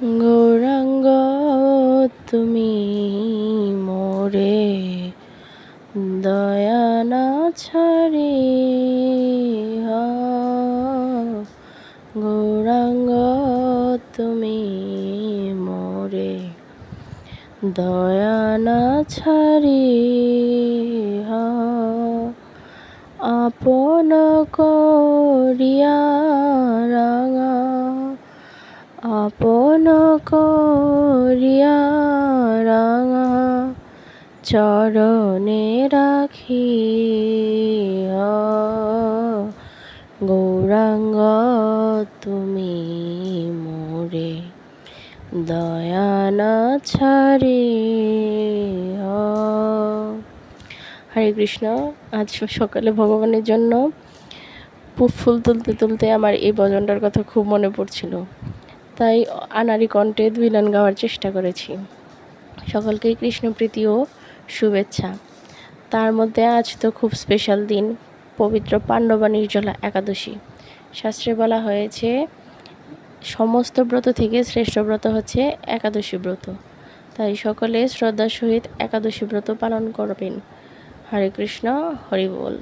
গৌরাঙ্গ তুমি মোরে দয়া না ছাড়ি গৌরাঙ্গ তুমি মোরে দয়া না ছাড়ি আপন করিয়া আপন করিয়া রাঙা চরণে রাখি গৌরাঙ্গ, তুমি মোরে দয়া না ছাড়ি হরে কৃষ্ণ, আজ সকালে ভগবানের জন্য ফুল তুলতে তুলতে আমার এই ভজনটার কথা খুব মনে পড়ছিল। তাই আনারি কণ্ঠে দুই গাওয়ার চেষ্টা করেছি। সকলকেই কৃষ্ণপ্রীতি ও শুভেচ্ছা। তার মধ্যে আজ তো খুব স্পেশাল দিন, পবিত্র পাণ্ডবা নির্জলা একাদশী। শাস্ত্রে বলা হয়েছে, সমস্ত ব্রত থেকে শ্রেষ্ঠ ব্রত হচ্ছে একাদশী ব্রত। তাই সকলে শ্রদ্ধার সহিত একাদশী ব্রত পালন করবেন। হরে কৃষ্ণ, হরি বল।